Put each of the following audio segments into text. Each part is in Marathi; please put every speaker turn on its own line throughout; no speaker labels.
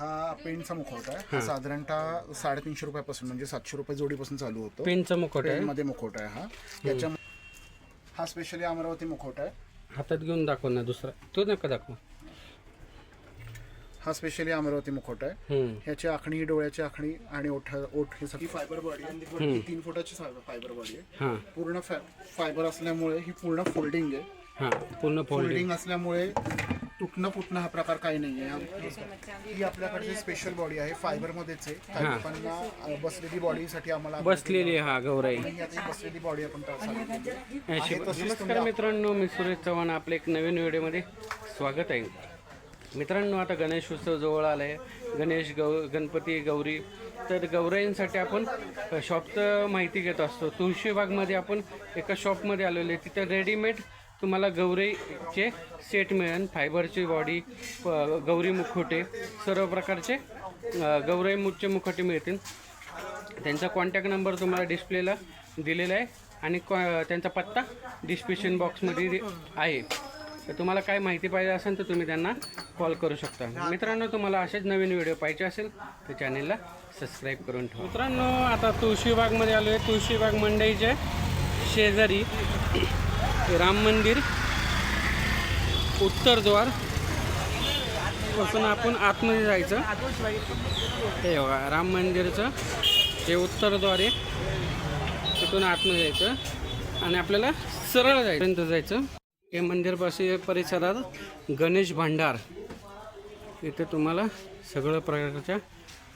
हा पेनचा मुखवटा आहे. हा साधारणतः साडेतीनशे रुपयापासून म्हणजे सातशे रुपये जोडीपासून चालू होतो.
पेनचा मुखट आहे.
पेनमध्ये मुखवटा आहे हा. याच्या हा स्पेशली अमरावती मुखवटा आहे.
हातात घेऊन दाखव ना दुसरा. तो नका दाखव.
हा स्पेशली अमरावती मुखवटा आहे.
हम्म.
ह्याची आखणी डोळ्याची आखणी आणि ओठ ओठ हे सगळी. फायबर बॉडी आहे. आणि ही तीन फुटाची फायबर बॉडी आहे.
हां.
पूर्ण फायबर असल्यामुळे ही पूर्ण फोल्डिंग आहे.
हां. पूर्ण फोल्डिंग
फोल्डिंग असल्यामुळे तुटणं फुटणं हा प्रकार काही नाही आहे. ही आपल्याकडची स्पेशल बॉडी आहे फायबर मध्येच आहे. काही
हा.
लोकांना अ, बसलेली बॉडीसाठी आम्हाला
बसलेली हा गौराई.
ही आता ही बसलेली बॉडी आपण त्यासाठी केली.
अशी-
आहे तशीच
नमस्कार मित्रांनो मी सुरेश चव्हाण आपल्या एक नवीन व्हिडिओमध्ये स्वागत आहे. मित्रांनो आता गणेश उत्सव जवळ आला आहे गणेश गौ गणपती गौरी. तर गौराईंसाठी आपण शॉपचं माहिती घेत असतो. तुळशीबागमध्ये आपण एका शॉपमध्ये आलेलो आहे. तिथं रेडीमेड तुम्हाला गौरीचे सेट मिळेल फायबरची बॉडी गौरी मुखोटे सर्व प्रकारचे गौरी गौराई मुखोटे मिळतील. त्यांचा कॉन्टॅक्ट नंबर तुम्हाला डिस्प्लेला दिलेला आहे आणि कॉ- त्यांचा पत्ता डिस्क्रिप्शन बॉक्समध्ये आहे. तर तुम्हाला काय माहिती पाहिजे असेल तर तुम्ही त्यांना कॉल करू शकता. मित्रांनो तुम्हाला असेच नवीन व्हिडिओ पाहिजे असेल तर चॅनेलला सबस्क्राईब करून ठेवा. मित्रांनो आता तुळशीबागमध्ये आलो आहे तुळशीबाग मंडईच्या शेजारी राम मंदिर उत्तरद्वारपासून आपण आतमध्ये जायचं. हे बघा राम मंदिरचं हे उत्तरद्वारे तिथून आतमध्ये जायचं. आणि आपल्याला सरळ जायचं. जायचं. हे मंदिरपाशी परिसरात गणेश भांडार. इथे तुम्हाला सगळ्या प्रकारच्या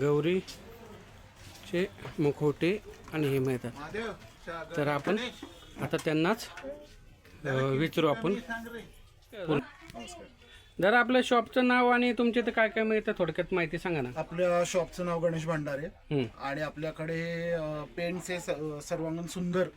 गौरीचे मुखवटे आणि हे मिळतात. तर आपण आता त्यांनाच विचारू आपण.
नमस्कार.
जर आपल्या शॉपचं नाव आणि तुमच्या इथं काय काय मिळतं थोडक्यात माहिती सांगा ना.
आपल्या शॉपचं नाव गणेश भांडारे. आणि आपल्याकडे अ, सर्वांगीण सुंदर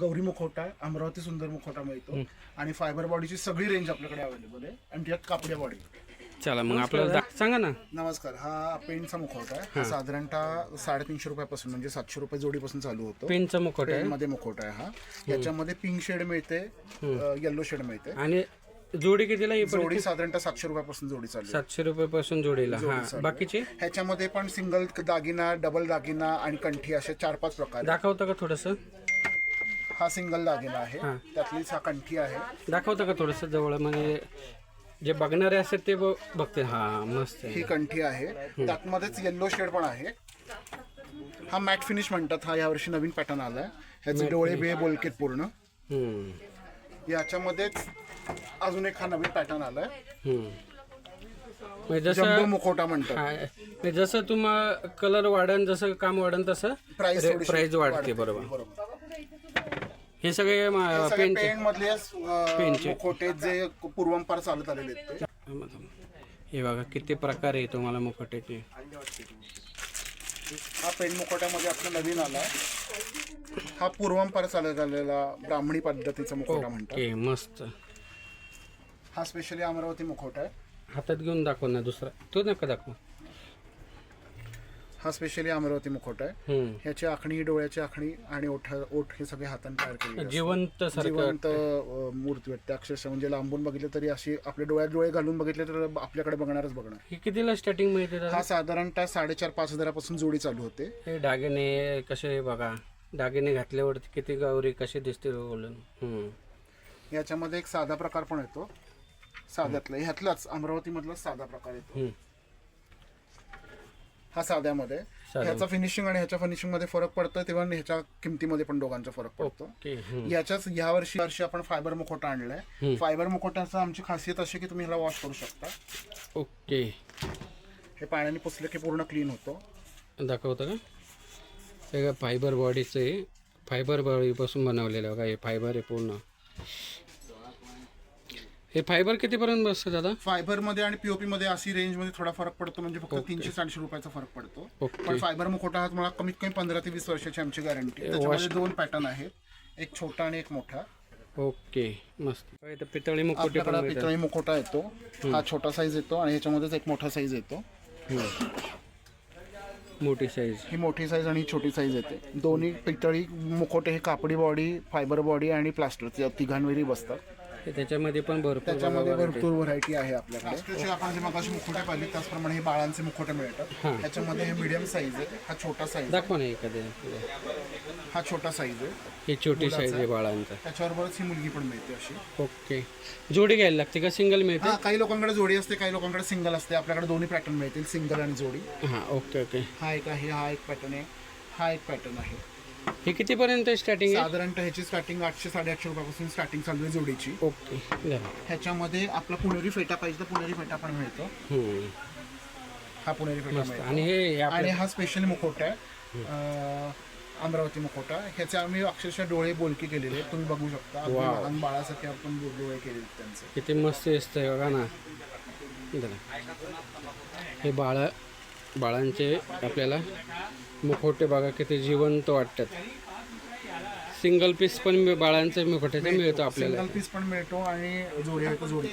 गौरी मुखवटा अमरावती सुंदर मुखवटा मिळतो. आणि फायबर बॉडीची सगळी रेंज आपल्याकडे अवेलेबल आहे. आणि त्यात कापड्या बॉडी.
चला मग आपल्याला दा- सांगा ना.
नमस्कार हा पेनचा मुखवटा आहे. हा साधारणतः साडेतीनशे रुपयापासून म्हणजे सातशे रुपये जोडीपासून चालू होतो.
पेनचा मुखवटा आहे?
पेनमध्ये मुखवटा आहे हा. याच्यामध्ये पिंक शेड मिळते येलो शेड मिळते.
आणि जोडी कितीला ही?
जोडी साधारणतः सातशे रुपयापासून जोडी चालू आहे.
सातशे रुपयापासून जोडीला हा. बाकीचे?
ह्याच्यामध्ये पण सिंगल दागिना डबल दागिना आणि कंठी असे चार पाच प्रकार आहेत.
दाखवता का थोडस?
हा सिंगल दागिना आहे. त्यातलीच हा कंठी आहे.
दाखवता का थोडस जवळ? म्हणजे जे बघणारे असतात ते ब- बघते हा मस्त आहे.
ही कंठी आहे. त्यातमध्येच येल्लो शेड पण आहे. हा मॅट फिनिश म्हणतात. हा यावर्षी नवीन पॅटर्न आलाय. ह्याचे डोळे बे बोलकेत पूर्ण.
हम्म.
याच्यामध्येच अजून एक हा नवीन पॅटर्न आलाय.
हम्म. म्हणजे जसं
मुखवटा म्हणतात.
हा, म्हणजे जसं तुम्हाला कलर वाढन जसं काम वाढन तसं
प्राइस
प्राइस वाढते. बरोबर.
बरोबर.
हे सगळे पेन
मधले अं, मुखवटे जे पूर्वंपार चालत आलेले आहेत ते.
हे बघा किती प्रकार आहे तुम्हाला मुखवट्याचे
हा पेन मुखवट्यामध्ये आपला नवीन आलाय हा पूर्वंपार चालत आलेला ब्राह्मणी पद्धतीचा मुखवटा म्हणतात.
ओके मस्त.
हा स्पेशली अमरावती मुखवटा आहे.
हातात घेऊन दाखव ना दुसरा. तो नका दाखव.
हा स्पेशली अमरावती मुखवटा आहे. ह्याची आखणी डोळ्याची आखणी आणि ओठ ओठ हे सगळे हाताने तयार केले
जिवंत
जिवंत मूर्ती वाटते. अक्षरशः म्हणजे लांबून बघितलं तरी अशी आपल्या डोळ्यात डोळे घालून बघितले तर आपल्याकडे बघणारच बघणार.
हे कितीला स्टार्टिंग मिळते
हा साधारणतः साडेचार पाच हजारापासून जोडी चालू होते.
हे दागिने कसे बघा? दागिने घातल्यावरती किती गौरी कसे दिसते बोलून.
याच्यामध्ये एक साधा प्रकार पण येतो. साध्यातला. ह्यातलाच अमरावती मधलाच साधा प्रकार येतो. हा साध्यामध्ये.
साधा.
ह्याचा फिनिशिंग आणि ह्याच्या फिनिशिंगमध्ये फरक पडतो तेव्हा ह्याच्या किमतीमध्ये पण दोघांचा फरक पडतो. याच्याच या वर्षी वर्षी आपण फायबर मुखोटा आणलाय. फायबर मुखोट्याचं आमची खासियत अशी की तुम्ही ह्याला वॉश करू शकता.
ओके.
हे पाण्याने पुसलं की पूर्ण क्लीन होतो.
दाखवतं का? हे फायबर बॉडीचं फायबर बॉडीपासून बनवलेलं बघा हे फायबर आहे पूर्ण. हे फायबर कितीपर्यंत बसतं दादा?
फायबरमध्ये आणि पीओपी मध्ये अशी रेंजमध्ये थोडा फरक पडतो म्हणजे फक्त तीनशे चारशे रुपयाचा फरक पडतो.
ओके.
पण फायबर मुखोटा हा तुम्हाला कमीत कमी पंधरा ते वीस वर्षाची आमची गॅरंटी. त्याच्यामध्ये दोन पॅटर्न आहेत एक छोटा आणि एक मोठा.
ओके मस्त. इथं पितळी मुकुटे पण
आपल्याकडे पितळी मुखोटा येतो. हा छोटा साईज येतो आणि ह्याच्यामध्येच एक मोठा साईज येतो.
मोठी साईज
ही मोठी साईज आणि ही छोटी साईज येते. दोन्ही पितळी मुखोटे हे कापडी बॉडी फायबर बॉडी आणि प्लास्टर तिघांवरही बसतात.
त्याच्यामध्ये पण भरपूर
त्याच्यामध्ये भरपूर व्हरायटी आहे आपल्याकडे. त्याचे आपण जे मगाशी मुखोटे पाहिले त्याचप्रमाणे हे बाळांचे मुखोटे मिळतात. त्याच्यामध्ये हे मीडियम साईज आहे. हा छोटा साईज
दाखवा ना एखाद्या.
हा छोटा साईज आहे.
ही छोटी साईज आहे बाळांचा.
त्याच्याबरोबरच ही मुलगी पण मिळते अशी.
ओके. जोडी घ्यायला लागते का? सिंगल मिळते?
हा काही लोकांकडे जोडी असते काही लोकांकडे सिंगल असते. आपल्याकडे दोन्ही पॅटर्न मिळतील सिंगल आणि जोडी.
हां ओके ओके.
हा एक आहे हा एक पॅटर्न आहे. हा एक पॅटर्न आहे.
हे कितीपर्यंत स्टार्टिंग आहे?
साधारणतः ह्याची स्टार्टिंग आठशे साडेआठशे रुपयापासून स्टार्टिंग चालू आहे जोडीची.
ओके झालं.
ह्याच्यामध्ये आपला पुणेरी फेटा पाहिजे तर पुणेरी फेटा पण मिळतो.
हम्म.
हा पुणेरी फेटा मिळतो.
आणि हे
आणि हा स्पेशल मुखोटा आहे. अं, अमरावती मुखोटा ह्याचे आम्ही अक्षरशः डोळे बोलके केलेले आहेत. तुम्ही बघू शकता. अगदी
Wow.
लहान बाळासारखे आपण डोळे केलेले आहेत त्यांचे.
किती मस्त दिसतंय बघा ना. झालं. हे बाळा बाळांचे आपल्याला मुखोटे बघा किती जिवंत वाटतात. सिंगल पीस पण बाळांचे मुखोट्याचे मिळतो. आपल्याला.
सिंगल पीस पण मिळतो आणि जोडी आहे तो जोडी.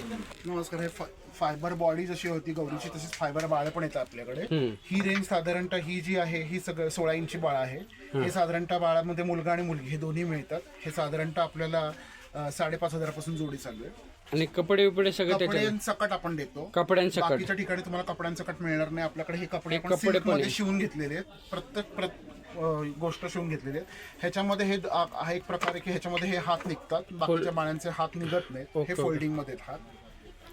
नमस्कार हे फायबर बॉडी जशी होती गौरीची तशीच फायबर बाळ पण येतात आपल्याकडे. ही रेंज साधारणतः ही जी आहे ही सगळं सोळा इंची बाळ आहे. हे साधारणतः बाळामध्ये मुलगा आणि मुलगी हे दोन्ही मिळतात. हे साधारणतः आपल्याला अं, साडेपाच हजारापासून जोडी चालू आहे.
आणि कपडे बिपडे सगळे त्याच्यात.
कपड्यांसकट आपण देतो.
कपड्यांसकट
बाकीच्या ठिकाणी तुम्हाला कपड्यांसकट मिळणार नाही. आपल्याकडे हे कपडे आपण
कपडे पण आहे.
शिवून घेतलेले आहेत. प्रत्येक प्रत- अं, गोष्ट शिवून घेतलेली आहे ह्याच्यामध्ये हे द- आ- हा एक प्रकार आहे की ह्याच्यामध्ये हे हात निघतात. बाकीच्या बाळांचे हात निघत नाहीत. हे
ओके,
फोल्डिंगमध्ये आहेत हात.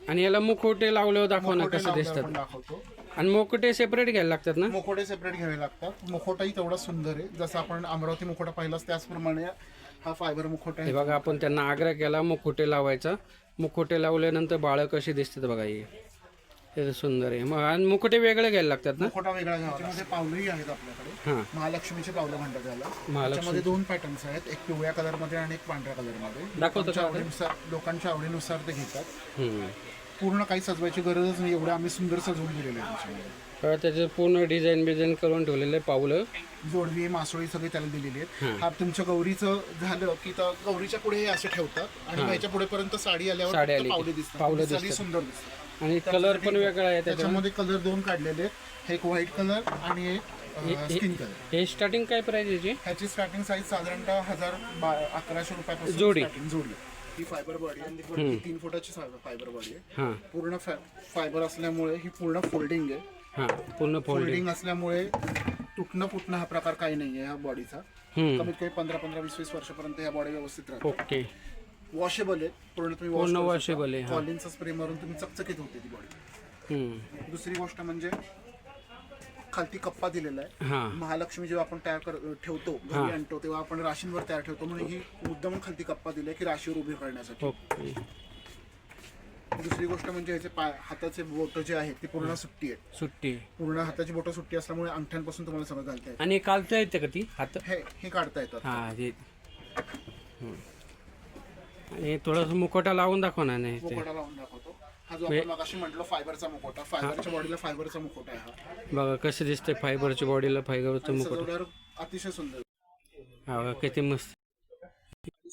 आणि याला मुखोटे लावल्यावर दाखवा ना
मुखोटे
कसं
लावल्यावर
दिसतात.
आपण दाखवतो.
आणि मुखोटे सेपरेट घ्यायला लागतात ना?
मुखोटे सेपरेट घ्यावे लागतात. मुखोटाही तेवढा सुंदर आहे. जसं आपण अमरावती मुखोटा पाहिलाच त्याचप्रमाणे हा फायबर मुखोटा
हे
आहे
बघा आपण त्यांना आग्रह केला मुखोटे लावायचा. मुखोटे लावल्यानंतर बाळं कशी दिसतात बघा हे. हे सुंदर आहे. मग आणि मुखोटे वेगळे घ्यायला लागतात ना?
मुखोटा वेगळा घ्यावा त्याच्यामध्ये पावलंही आहेत आपल्याकडे.
हां.
महालक्ष्मीचे पावलं म्हणतात त्याला.
महालक्ष्मी.
त्याच्यामध्ये दोन पॅटर्न्स आहेत. एक पिवळ्या कलरमध्ये आणि एक पांढऱ्या कलरमध्ये
दाखवतो
लोकांच्या आवडीनुसार लोकांच्या आवडीनुसार ते घेतात.
हम्म.
पूर्ण काही सजवायची गरजच नाही. एवढं आम्ही सुंदर सजवून दिलेलं आहे त्याच्यामध्ये
त्याचे पूर्ण डिझाईन बिझाईन करून ठेवलेलं आहे पावलं.
जोडवी मासोळी सगळी त्याला दिलेली आहेत. हा. तुमच्या गौरीचं झालं की तर गौरीच्या पुढे हे असे ठेवतात आणि ह्याच्या पुढेपर्यंत साडी आल्यावर
साडी
फक्त
आली की
पावले दिसतात.
पावलं
साडी
दिसतात.
सुंदर दिसतात.
आणि कलर पण वेगळा आहे
त्याच्यामध्ये. कलर दोन काढलेले आहेत. एक व्हाईट कलर आणि एक स्किन कलर
हे स्टार्टिंग काय प्राइस याची?
ह्याची स्टार्टिंग साईज साधारणतः हजार बा- अकराशे रुपयापासून
जोडी.
starting जोडी ही फायबर बॉडी आहे. तीन फुटाची फायबर बॉडी आहे.
हां.
पूर्ण फायबर असल्यामुळे ही पूर्ण फोल्डिंग आहे.
हां पूर्ण फोल्डिंग
असल्यामुळे तुटणं फुटणं हा प्रकार काही नाही आहे ह्या बॉडीचा. कमीत कमी पंधरा पंधरा वीस वीस वर्षापर्यंत ह्या बॉडी व्यवस्थित राहतात
ओके.
वॉशेबल आहे. पूर्ण तुम्ही
पूर्ण washable आहे.
कॉलिनचा स्प्रे मारून तुम्ही चकचकीत होते ती बॉडी. दुसरी गोष्ट म्हणजे खालती कप्पा दिलेला आहे. महालक्ष्मी जेव्हा आपण तयार कर ठेवतो घरी आणतो तेव्हा आपण राशींवर तयार ठेवतो म्हणून ही मुद्दाम खालती कप्पा दिलाय की राशीवर उभी करण्यासाठी दुसरी गोष्ट म्हणजे ह्याचे पाय हाताचे बोट जे आहेत ती पूर्ण सुट्टी आहेत.
सुट्टी.
पूर्ण हाताची बोटं सुट्टी असल्यामुळे अंगठ्यांपासून तुम्हाला सगळं घालता येतं
आणि कालता येते का ती? हात?
हे हे काढता येतात.
हां हम्म. आणि थोडंसं मुखोटा लावून दाखवा ना नाही ते.
मुखोटा लावून दाखवतो. हा जो आपण मगाशी म्हटलं फायबरचा मुखोटा फायबरच्या बॉडीला फायबरचा मुखोटा आहे हा.
बघा कसं दिसतंय फायबरच्या बॉडीला फायबरचं मुकुट
सजवल्यावर अतिशय सुंदर.
हा बघा किती मस्त.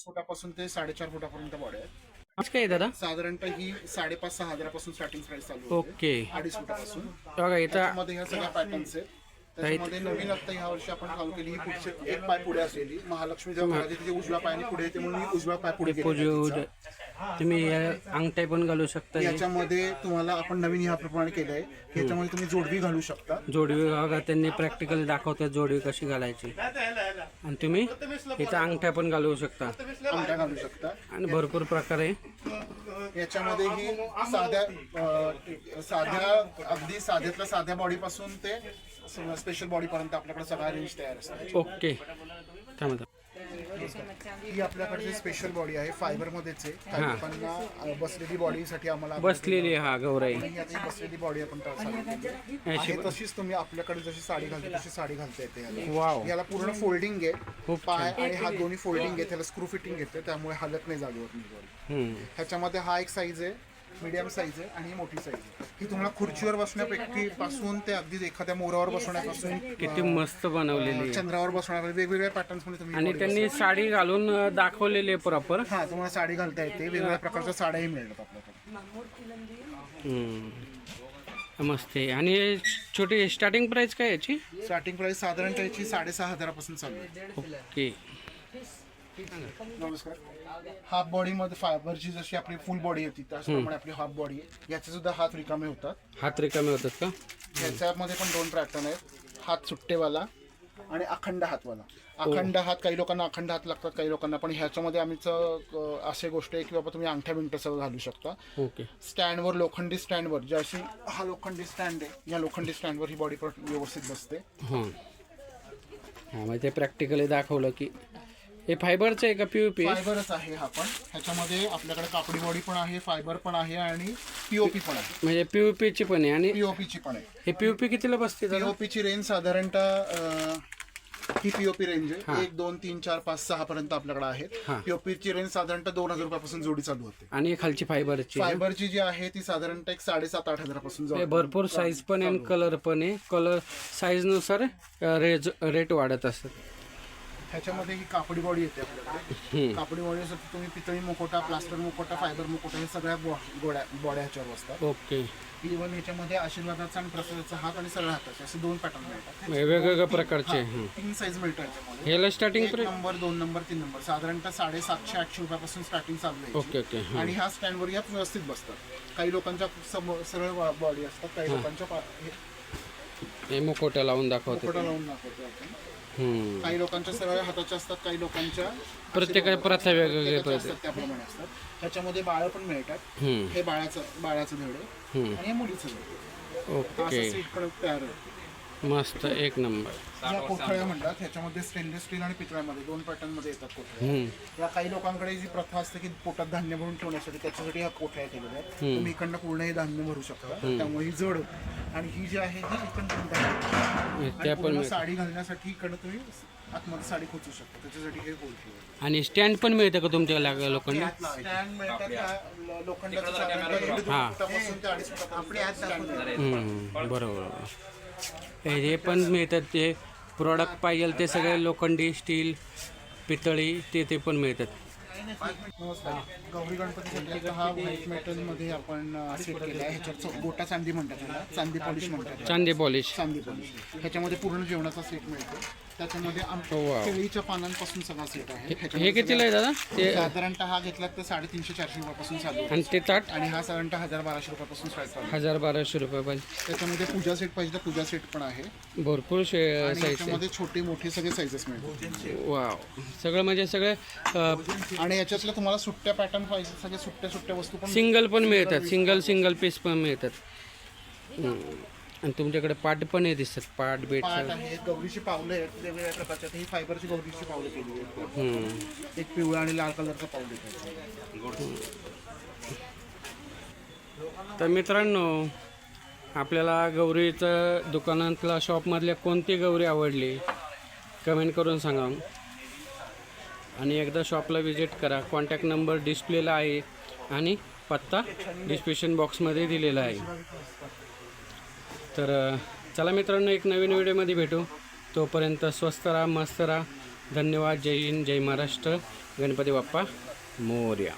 फुटापासून ते साडेचार फुटापर्यंत बॉडी आहे
काय आहे दादा?
साधारणतः ही साडेपाच सहा हजारापासून स्टार्टिंग प्राइस चालू होते.
ओके.
अडीच फुटापासून.
बघा इथं
त्याच्यामध्ये ह्या सगळ्या पॅटर्न्स आहेत. त्याच्यामध्ये नवीन आता ह्या वर्षी आपण चालू केली ही पुढचे एक पाय पुढे असलेली. महालक्ष्मी जेव्हा घरात येते, ती उजव्या पायाने पुढे येते म्हणून ही उजव्या पाय पुढे केलेला आहे तिचा.
तुम्ही अंगठ्या पण घालू शकता.
याच्यामध्ये तुम्हाला आपण नवीन ह्याप्रमाणे केलं आहे याच्यामध्ये तुम्ही जोडवी घालू शकता.
जोडवी बघा त्यांनी प्रॅक्टिकली दाखवतात जोडवी कशी घालायची. आणि तुम्ही इथं अंगठ्या पण घालू शकता.
अंगठ्या घालू शकता.
आणि भरपूर प्रकार. आहे
याच्यामध्ये ही साध्या साध्या अगदी साध्यातल्या साध्या बॉडी पासून ते स्पेशल बॉडी पर्यंत आपल्याकडे सगळा रेंज तयार असते.
ओके. थांबा.
ही आपल्याकडची स्पेशल बॉडी आहे फायबर मध्येच आहे काही लोकांना अं, बसलेली बॉडीसाठी आम्हाला
बसलेली हा गौराई.
आणि ही बसलेली बॉडी आपण त्या चालू केली आहे. आहे तशीच तुम्ही आपल्याकडे जशी साडी घालतो तशी साडी घालता येते याला.
वाव.
याला पूर्ण फोल्डिंग आहे.
खूप
पाय आणि हात दोन्ही फोल्डिंग आहे त्याला स्क्रू फिटिंग येते त्यामुळे हालत नाही जागेवर नाही बॉडी
हम्म.
ह्याच्यामध्ये हा एक साईज आहे. मीडियम साईज आहे आणि ही मोठी साईज आहे. ही तुम्हाला खुर्चीवर बसण्यापैकी पासून ते अगदी एखाद्या मोरावर बसण्यापासून
किती मस्त बनवलेली आहे.
चंद्रावर बसण्यापर्यंत वेगवेगळ्या पॅटर्न्समध्ये तुम्ही
आणि त्यांनी साडी घालून अं, दाखवलेली आहे प्रॉपर
हा तुम्हाला साडी घालता येते. वेगवेगळ्या प्रकारच्या साड्याही मिळतात आपल्याकडे.
मस्त आहे. आणि छोटी स्टार्टिंग प्राइस काय याची?
स्टार्टिंग प्राइस साधारणतः याची साडेसहा हजारापासून चालू आहे.
ओके.
नमस्कार. हाफ बॉडी मध्ये फायबरची जशी आपली फुल बॉडी होती त्याचप्रमाणे आपली हाफ बॉडी आहे. याचे सुद्धा हात रिकामे होतात.
हात रिकामे होतात का?
ह्याच्यामध्ये पण दोन पॅटर्न आहेत. हात सुट्टेवाला आणि अखंड हातवाला. अखंड हात काही लोकांना अखंड हात लागतात काही लोकांना पण ह्याच्यामध्ये आम्हीच असे गोष्ट आहे की बाबा तुम्ही अंगठ्या बिंगठ्या घालू शकता.
ओके.
स्टँडवर लोखंडी स्टँडवर जी अशी हा लोखंडी स्टँड आहे या लोखंडी स्टँडवर ही बॉडी व्यवस्थित बसते.
हां. हां ते प्रॅक्टिकली दाखवलं की हे फायबरचं आहे का पी यू पी
फायबरच आहे हा पण. ह्याच्यामध्ये आपल्याकडे कापडी बॉडी पण आहे फायबर पण आहे आणि पीओपी पण आहे.
म्हणजे पी यू पीची पण आहे आणि
पीओपीची पण आहे.
हे पी यू पी कितीला बसते दादा?
पीओपीची रेंज साधारणतः अं, ही पीओपी रेंज आहे. एक दोन तीन चार पाच सहा पर्यंत आपल्याकडे आहे पीओपीची रेंज साधारणतः दोन हजार रुपयापासून जोडी चालू होते.
आणि खालची फायबरची
फायबरची जी आहे ती साधारणतः एक साडेसात आठ हजारापासून
हे
जाऊ
भरपूर साईज पण आहे आणि कलर पण आहे. कलर साईजनुसार रेज रेट वाढत असतात.
ह्याच्यामध्ये ही कापडी बॉडी येते आपल्याकडे. कापडी बॉडी साठी तुम्ही पितळी मुकोटा प्लास्टर मुकोटा फायबर मुकोटा हे सगळ्या गोड्या बॉड्या ह्याच्यावर बसतात.
ओके.
इव्हन ह्याच्यामध्ये आशीर्वादाचा आणि प्रसादाचा हात आणि सरळ हाताचे असे दोन पॅटर्न मिळतात.
वेगवेगळ्या प्रकारचे.
तीन साईज मिळतात
ह्याला स्टार्टिंग
एक नंबर दोन नंबर तीन नंबर साधारणतः साडेसातशे आठशे रुपयापासून स्टार्टिंग चालू आहे
ओके ओके. हं.
आणि ह्या स्टँडवर या व्यवस्थित बसतात. काही लोकांच्या समोर सरळ बॉडी असतात काही लोकांच्या हे
मुकोट्या लावून दाखवते
मुकुटा लावून दाखवतो आपण. काही लोकांच्या सरळ हाताच्या असतात काही लोकांच्या
प्रत्येका प्रथा वेगवेगळे
प्रत्येकाच्या असतात त्याप्रमाणे असतात. त्याच्यामध्ये बाळ पण मिळतात.
हं.
हे बाळाचं बाळाचं धड आहे.
हं.
आणि हे मुलीचं धड आहे.
ओके.
असं पण तयार आहे.
मस्त एक नंबर.
या कोठळ्या म्हणतात ह्याच्यामध्ये स्टेनलेस स्टील आणि पितळ्यामध्ये दोन पॅटर्नमध्ये येतात कोठळ्या
हं.
या काही लोकांकडे जी प्रथा असते की पोटात धान्य भरून ठेवण्यासाठी त्याच्यासाठी ह्या कोठ्या केलेल्या आहेत. तुम्ही इकडनं पूर्ण हे धान्य भरू शकता. त्यामुळे ही जड होते. आणि ही जी आहे ही इकडनं धान्य
त्या
आणि पूर्ण साडी घालण्यासाठी इकडनं तुम्ही आतमध्ये साडी खोचू शकता. त्याच्यासाठी हे ठेवलं.
आणि स्टँड पण मिळतं का तुमच्या लाग- लोकांना?
स्टँड मिळतात त्या ल- लोखंडाचं साधारणतः दीड दोन फुटापासून ते अडीच फुटापर्यंत stand मिळतात.
हं, बरोबर. हे पण मिळतात ते प्रॉडक्ट पाहिजे ते सगळे लोखंडी स्टील पितळी ते ते पण मिळतात.
नमस्कार. गौरी गणपतीसाठी आता हा व्हाईट मेटलमध्ये आपण सेट केला आहे. ह्याच्यात गोटा चांदी म्हणतात चांदी पॉलिश म्हणतात.
चांदी पॉलिश
चांदी पॉलिश ह्याच्यामध्ये पूर्ण जेवणाचा सेट मिळतो. त्याच्यामध्ये आम-
Oh.
केळीच्या पानांपासून सगळा सेट आहे.
हे
ह्याच्यामध्ये
कितीला आहे दादा? ते
साधारणतः हा घेतला तर साडेतीनशे चारशे रुपयापासून चालू आहे.
आणि ते ताट?
आणि हा साधारणतः हजार बाराशे रुपयापासून स्टार्ट चालू आहे.
हजार बाराशे रुपये
त्याच्यामध्ये पूजा सेट पाहिजे तर पूजा सेट पण आहे.
भरपूर शे
आणि
साईज
ह्याच्यामध्ये छोटे मोठे सगळे साईजेस मिळतात.
वाव सगळं म्हणजे सगळे
आणि याच्यातल्या तुम्हाला सुट्ट्या पॅटर्न पाहिजे सगळे सुट्ट्या सुट्ट्या वस्तू पण
सिंगल पण मिळतात. सिंगल सिंगल पीस पण मिळतात. आणि तुमच्याकडे पाट पण आहे दिसतात पाट बेट
पाट गौरीची पावलं आहेत वेगवेगळ्या प्रकारच्या. ही फायबरची गौरीची पावलं केली आहेत.
हं.
एक पिवळा आणि लाल कलरचं पाऊल आहे
तर मित्रांनो आपल्याला गौरीचं दुकानातल्या शॉपमधल्या कोणती गौरी आवडली कमेंट करून सांगा. आणि एकदा शॉपला व्हिजिट करा. कॉन्टॅक्ट नंबर डिस्प्लेला आहे आणि पत्ता डिस्क्रिप्शन बॉक्समध्ये दिलेला आहे. तर चला मित्रांनो एक नवीन व्हिडिओमध्ये भेटू. तोपर्यंत स्वस्त राहा मस्त राहा. धन्यवाद. जय हिंद जय महाराष्ट्र. गणपती बाप्पा मोर्या.